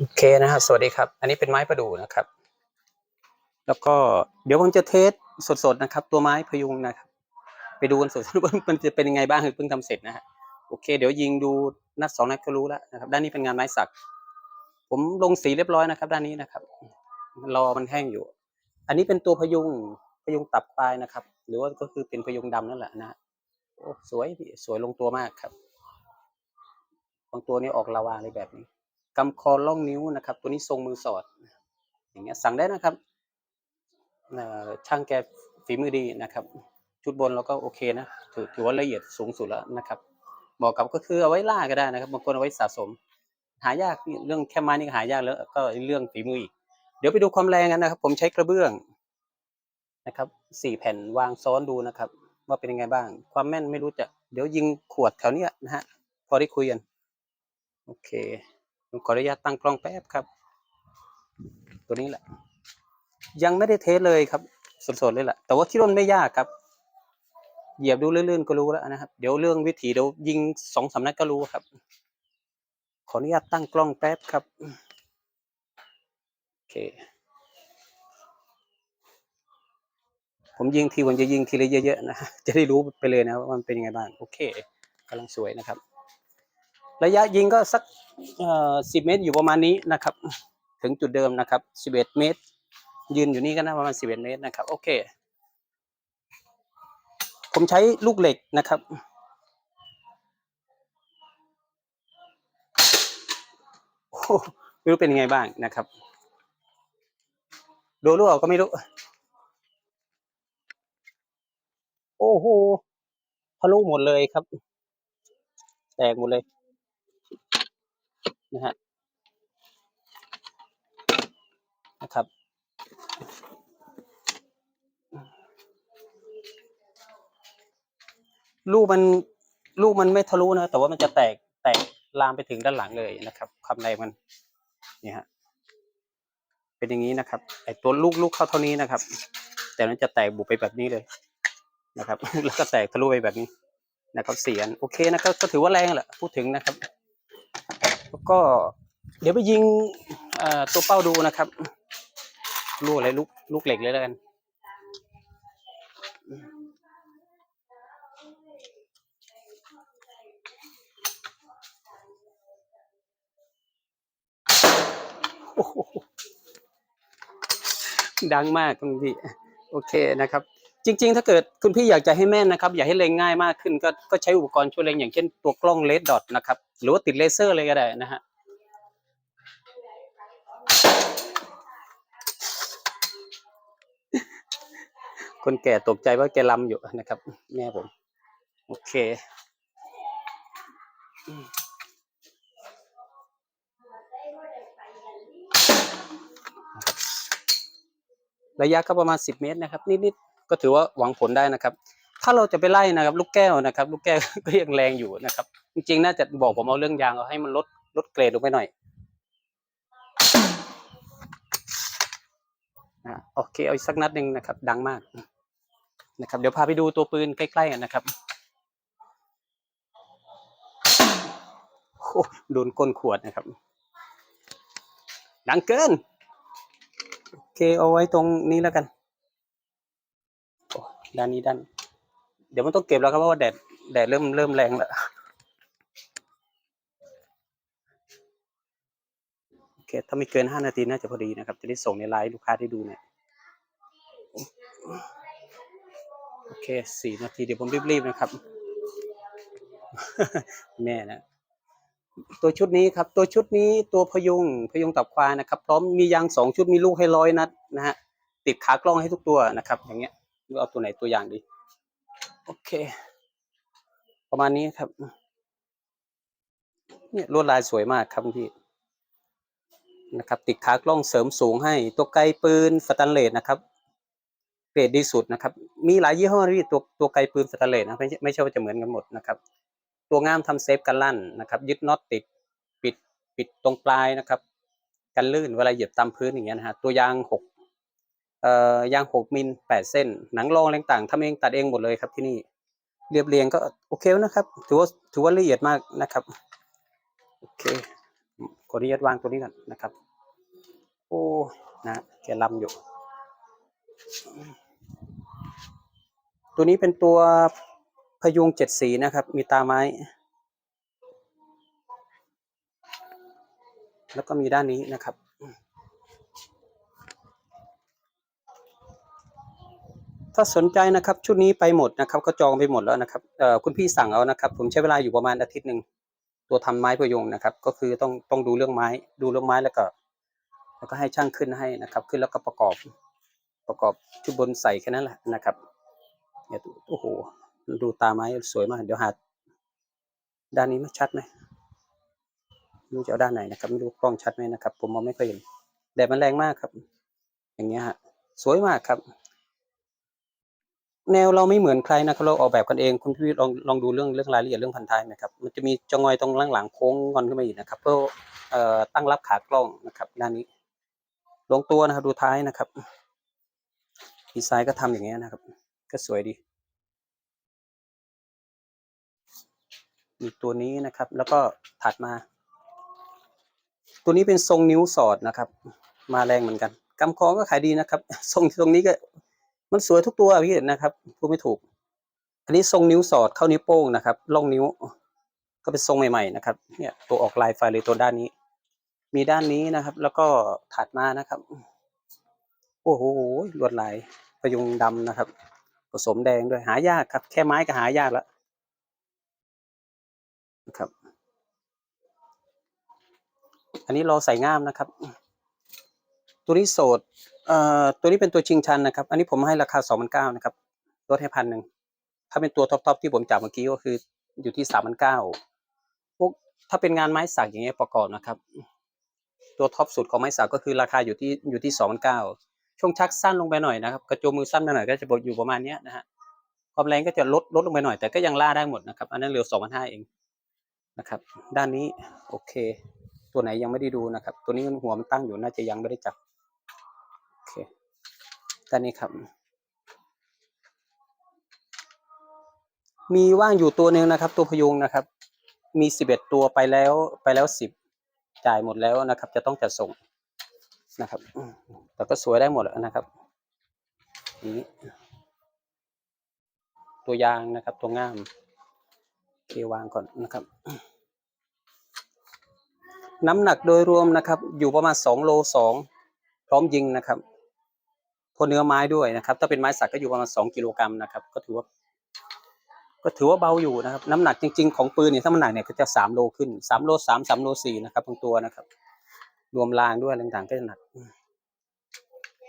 โอเคนะครับสวัสดีครับ อันนี้เป็นไม้ประดู่นะครับ แล้วก็เดี๋ยวผมจะเทสสดๆนะครับ ตัวไม้พยุงนะครับ ไปดูกันสดๆว่ามันจะเป็นยังไงบ้างเพิ่งทำเสร็จนะฮะโอเค เดี๋ยวยิงดูนัดสองนัดก็รู้แล้วนะครับ ด้านนี้เป็นงานไม้สัก ผมลงสีเรียบร้อยนะครับ ด้านนี้นะครับรอมันแห้งอยู่ อันนี้เป็นตัวพยุงพยุงตับปลายนะครับ หรือว่าก็คือเป็นพยุงดำนั่นแหละนะโอ้สวยสวยลงตัวมากครับบางตัวนี้ออกลาวาเลยแบบนี้ กำคอล่องนิ้วนะครับ ตัวนี้ทรงมือสอด อย่างเงี้ยสั่งได้นะครับช่างแกฝีมือดีนะครับ ชุดบนเราก็โอเคนะถือถือว่าละเอียดสูงสุดแล้วนะครับเหมาะกับก็คือเอาไว้ล่าก็ได้นะครับบางคนเอาไว้สะสม หายากเรื่องแค่ไม้นี่ก็หายากแล้วก็เรื่องฝีมืออีกเดี๋ยวไปดูความแรงกันนะครับ ผมใช้กระเบื้องนะครับสี่แผ่นวางซ้อนดูนะครับ ว่าเป็นยังไงบ้าง ความแม่นไม่รู้จะ เดี๋ยวยิงขวดแถวเนี้ยนะฮะพอได้คุยกันโอเค ผมขออนุญาตตั้งกล้องแป๊บครับ ตัวนี้แหละ ยังไม่ได้เทสเลยครับ สดๆเลยแหละแต่ว่าคิดว่ามันไม่ยากครับ เหยียบดูเลื่อนๆก็รู้แล้วนะครับ เดี๋ยวเรื่องวิถีเดี๋ยวยิงสองสามนัดก็รู้ครับ ขออนุญาตตั้งกล้องแป๊บครับโอเคผมยิงทีผมจะยิงทีละเยอะๆนะ จะได้รู้ไปเลยนะว่ามันเป็นยังไงบ้าง โอเคกำลังสวยนะครับ ระยะยิงก็สักสิบเมตรอยู่ประมาณนี้นะครับ ถึงจุดเดิมนะครับสิบเอ็ดเมตร ยืนอยู่นี่ก็น่าประมาณสิบเอ็ดเมตรนะครับ โอเค ผมใช้ลูกเหล็กนะครับ ไม่รู้เป็นยังไงบ้างนะครับดูรู้ออกก็ไม่รู้ โอ้โหทะลุหมดเลยครับ แตกหมดเลย นะฮะนะครับลูกมันลูกมันไม่ทะลุนะแต่ว่ามันจะแตกแตกลามไปถึงด้านหลังเลยนะครับ ความแรงมันนี่ฮะเป็นอย่างนี้นะครับไอตัวลูกลูกเข้าเท่านี้นะครับ แต่มันจะแตกบุบไปแบบนี้เลยนะครับ แล้วก็แตกทะลุไปแบบนี้นะครับเสียนโอเคนะครับก็ถือว่าแรงแหละพูดถึงนะครับ ก็เดี๋ยวไปยิงตัวเป้าดูนะครับลูกอะไรลูกลูกเหล็กเลยแล้วกัน ดังมากคุณพี่ โอเคนะครับ จริง ๆ ถ้าเกิดคุณพี่อยากจะให้แม่นนะครับ อยากให้เล็งง่ายมากขึ้น ก็ก็ใช้อุปกรณ์ช่วยเล็งอย่างเช่นตัวกล้องเลดดอทนะครับ หรือว่าติดเลเซอร์เลยก็ได้นะฮะคนแก่ตกใจว่าแกลำอยู่นะครับ แม่ผม โอเคระยะก็ประมาณสิบเมตรนะครับ นิด ๆ ก็ถือว่าหวังผลได้นะครับ ถ้าเราจะไปไล่นะครับ ลูกแก้วนะครับ ลูกแก้ว ก็ยังแรงอยู่นะครับ จริงๆ น่าจะบอกผมเอาเรื่องยางเอาให้มันลดลดเกรดลงไปหน่อยอะโอเคเอาอีกสักนัดหนึ่งนะครับ ดังมากนะครับ เดี๋ยวพาไปดูตัวปืนใกล้ๆกันนะครับโอ้โดนก้นขวดนะครับ ดังเกิน โอเคเอาไว้ตรงนี้แล้วกัน ด้านนี้ด้าน เดี๋ยวมันต้องเก็บแล้วครับเพราะว่าแดดแดดเริ่มเริ่มแรงแล้วโอเคถ้าไม่เกินห้านาทีน่าจะพอดีนะครับ จะได้ส่งในไลน์ลูกค้าได้ดูเนี่ยโอเคสี่นาทีเดี๋ยวผมรีบๆนะครับ แม่นะตัวชุดนี้ครับ ตัวชุดนี้ตัวพยุงพยุงตับควายนะครับ พร้อมมียางสองชุดมีลูกให้ร้อยนัดนะฮะติดขากล้องให้ทุกตัวนะครับ อย่างเงี้ย หรือเอาตัวไหนตัวอย่างดี โอเค ประมาณนี้ครับ เนี่ยลวดลายสวยมากครับพี่นะครับ ติดขากล้องเสริมสูงให้ ตัวไกลปืนสแตนเลสนะครับเกรดดีสุดนะครับ มีหลายยี่ห้อที่ตัวตัวไกลปืนสแตนเลสนะไม่ใช่ไม่ใช่ว่าจะเหมือนกันหมดนะครับ ตัวงามทำเซฟกันลั่นนะครับ ยึดน็อตติดปิดปิดตรงปลายนะครับ กันลื่นเวลาเหยียบตามพื้นอย่างเงี้ยนะฮะตัวยางหก ยางหกมิลแปดเส้น หนังรองอะไรต่างทำเองตัดเองหมดเลยครับที่นี่ เรียบเรียงก็โอเคนะครับ ถือว่าถือว่าละเอียดมากนะครับ โอเคขอออนุญาตวางตัวนี้ก่อนนะครับ โอ้นะแกลำอยู่ ตัวนี้เป็นตัวพยุงเจ็ดสีนะครับ มีตาไม้ แล้วก็มีด้านนี้นะครับ ถ้าสนใจนะครับชุดนี้ไปหมดนะครับก็จองไปหมดแล้วนะครับเอ่อคุณพี่สั่งเอานะครับ ผมใช้เวลาอยู่ประมาณอาทิตย์หนึ่งตัวทำไม้พยงนะครับ ก็คือต้องต้องดูเรื่องไม้ ดูเรื่องไม้แล้วก็ แล้วก็ให้ช่างขึ้นให้นะครับ ขึ้นแล้วก็ประกอบ ประกอบชุดบนใส่แค่นั้นแหละนะครับเนี่ยโอ้โหดูตาไม้สวยมาก เดี๋ยวหาด้านนี้ไม่ชัดไหมไม่รู้จะเอาด้านไหนนะครับไม่รู้กล้องชัดไหมนะครับ ผมมองไม่ค่อยเห็นแดดมันแรงมากครับ อย่างเงี้ยฮะสวยมากครับ แนวเราไม่เหมือนใครนะครับเราออกแบบกันเองคุณพี่ลองลองดูเรื่องเรื่องรายละเอียดเรื่องพันท้ายไหมครับมันจะมีจงอยตรงหลังๆโค้งงอนขึ้นมาอีกนะครับเพื่อเอ่อตั้งรับขากล้องนะครับด้านนี้ ลงตัวนะครับดูท้ายนะครับดีไซน์ก็ทำอย่างเงี้ยนะครับ ก็สวยดีมีตัวนี้นะครับ แล้วก็ถัดมา ตัวนี้เป็นทรงนิ้วสอดนะครับ มาแรงเหมือนกันกำคอก็ขายดีนะครับ ทรงทรงนี้ก็ มันสวยทุกตัวพี่นะครับพูดไม่ถูก อันนี้ทรงนิ้วสอดเข้านิ้วโป้งนะครับล่องนิ้ว ก็เป็นทรงใหม่ๆนะครับ เนี่ยตัวออกลายไฟเลยตัวด้านนี้ มีด้านนี้นะครับ แล้วก็ถัดมานะครับ โอ้โหลวดลายประยุงดำนะครับ ผสมแดงด้วยหายากครับ แค่ไม้ก็หายากแล้วนะครับ อันนี้รอใส่ง่ามนะครับ ตัวนี้โสดเอ่อตัวนี้เป็นตัวชิงชันนะครับ อันนี้ผมให้ราคาสองพันเก้านะครับลดให้พันหนึ่งถ้าเป็นตัวท็อปๆที่ผมจับเมื่อกี้ก็คืออยู่ที่สามพันเก้าพวกถ้าเป็นงานไม้สักอย่างเงี้ยประกอบนะครับ ตัวท็อปสุดของไม้สักก็คือราคาอยู่ที่อยู่ที่สองพันเก้าช่วงชักสั้นลงไปหน่อยนะครับ กระโจมมือสั้นหน่อยก็จะอยู่ประมาณเนี้ยนะฮะความแรงก็จะลดลดลงไปหน่อยแต่ก็ยังล่าได้หมดนะครับ อันนั้นเหลือสองพันห้าเองนะครับ ด้านนี้โอเค ตัวไหนยังไม่ได้ดูนะครับ ตัวนี้มันหัวมันตั้งอยู่น่าจะยังไม่ได้จับ ด้านนี้ครับ มีว่างอยู่ตัวหนึ่งนะครับ ตัวพยุงนะครับ มีสิบเอ็ดตัวไปแล้วไปแล้วสิบจ่ายหมดแล้วนะครับ จะต้องจัดส่งนะครับ แต่ก็สวยได้หมดแล้วนะครับนี้ตัวยางนะครับ ตัวง่ามเควางก่อนนะครับ น้ำหนักโดยรวมนะครับ อยู่ประมาณสองโลสองพร้อมยิงนะครับ พอเนื้อไม้ด้วยนะครับ ถ้าเป็นไม้สักก็อยู่ประมาณสองกิโลกรัมนะครับ ก็ถือว่า ก็ถือว่าเบาอยู่นะครับ น้ำหนักจริง ๆ ของปืนเนี่ยถ้ามันหนักเนี่ยก็จะสามโลขึ้นสามโลสามสามโลสี่นะครับบางตัวนะครับ รวมรางด้วยต่างๆก็จะหนัก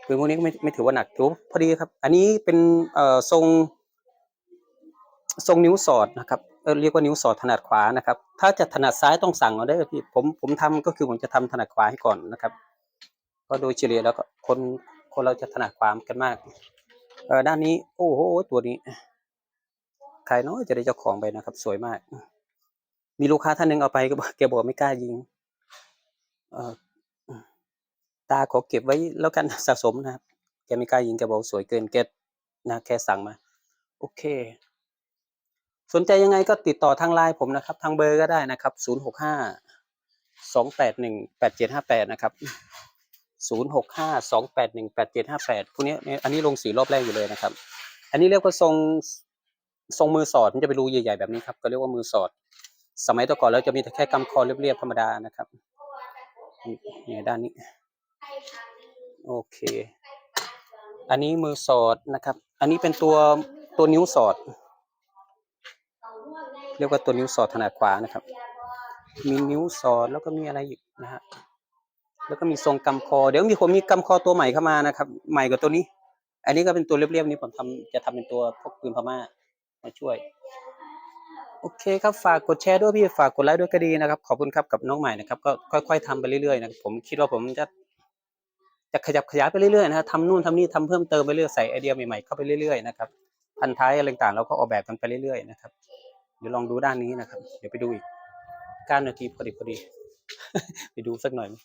ปืนพวกนี้ก็ไม่ไม่ถือว่าหนักถือพอดีครับ อันนี้เป็นเอ่อทรง ทรงนิ้วสอดนะครับเรียกว่านิ้วสอดถนัดขวานะครับ ถ้าจะถนัดซ้ายต้องสั่งเอาได้พี่ผมผมทำก็คือผมจะทำถนัดขวาให้ก่อนนะครับ ก็โดยเฉลี่ยแล้วก็คน คนเราจะถนัดขวามกันมาก เออด้านนี้ โอ้โห ตัวนี้ ใครเนาะจะได้เจ้าของไปนะครับ สวยมาก มีลูกค้าท่านหนึ่งเอาไปก็บอกแกบอกไม่กล้ายิง เออตาขอเก็บไว้แล้วกันสะสมนะครับ แกไม่กล้ายิงแกบอกสวยเกินแกนะแกสั่งมา โอเค สนใจยังไงก็ติดต่อทางไลน์ผมนะครับ ทางเบอร์ก็ได้นะครับ 0 6 5 2 8 1 8 7 5 8นะครับ0 6 5 2 8 1 8 7 5 8พวกนี้อันนี้ลงสีรอบแรกอยู่เลยนะครับ อันนี้เรียกว่าทรงทรงมือสอดมันจะเป็นรูใหญ่ๆแบบนี้ครับก็เรียกว่ามือสอด สมัยแต่ก่อนแล้วจะมีแต่แค่กำคอเรียบๆธรรมดานะครับนี่นี่ด้านนี้ โอเค อันนี้มือสอดนะครับ อันนี้เป็นตัวตัวนิ้วสอด เรียกว่าตัวนิ้วสอดถนัดขวานะครับ มีนิ้วสอดแล้วก็มีอะไรอีกนะฮะ แล้วก็มีทรงกำคอ เดี๋ยวมีผมมีกำคอตัวใหม่เข้ามานะครับ ใหม่กว่าตัวนี้ อันนี้ก็เป็นตัวเรียบๆนี้ผมทำจะทำเป็นตัวพวกปืนพม่ามาช่วย โอเคครับฝากกดแชร์ด้วยพี่ฝากกดไลค์ด้วยก็ดีนะครับ ขอบคุณครับกับน้องใหม่นะครับ ก็ค่อย ๆทำไปเรื่อยๆนะครับผมคิดว่าผมจะจะขยับขยายไปเรื่อยๆนะครับทำนู่นทำนี่ทำเพิ่มเติมไปเรื่อยใส่ไอเดียใหม่ๆเข้าไปเรื่อยๆนะครับพันท้ายอะไรต่างๆเราก็ออกแบบกันไปเรื่อยๆนะครับเดี๋ยวลองดูด้านนี้นะครับ เดี๋ยวไปดูอีกก้านาทีพอดีพอดี ไปดูสักหน่อยไหม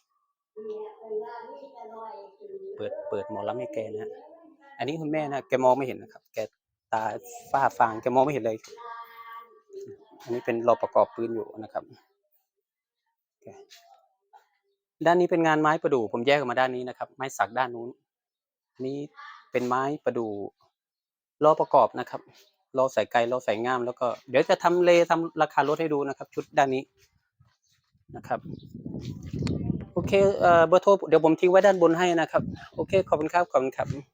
เปิดเปิดหมอลำให้แกนะฮะอันนี้คุณแม่นะแกมองไม่เห็นนะครับ แกตาฝ้าฟางแกมองไม่เห็นเลย อันนี้เป็นราประกอบปืนอยู่นะครับด้านนี้เป็นงานไม้ประดู่ผมแยกออกมาด้านนี้นะครับ ไม้สักด้านนู้นอันนี้เป็นไม้ประดู่ล้อประกอบนะครับล้อใส่ไกลล้อใส่ง่าม แล้วก็เดี๋ยวจะทำเลทำราคารถให้ดูนะครับ ชุดด้านนี้นะครับ โอเคเอ่อเบอร์โทรเดี๋ยวผมทิ้งไว้ด้านบนให้นะครับ โอเค ขอบคุณครับ ขอบคุณครับ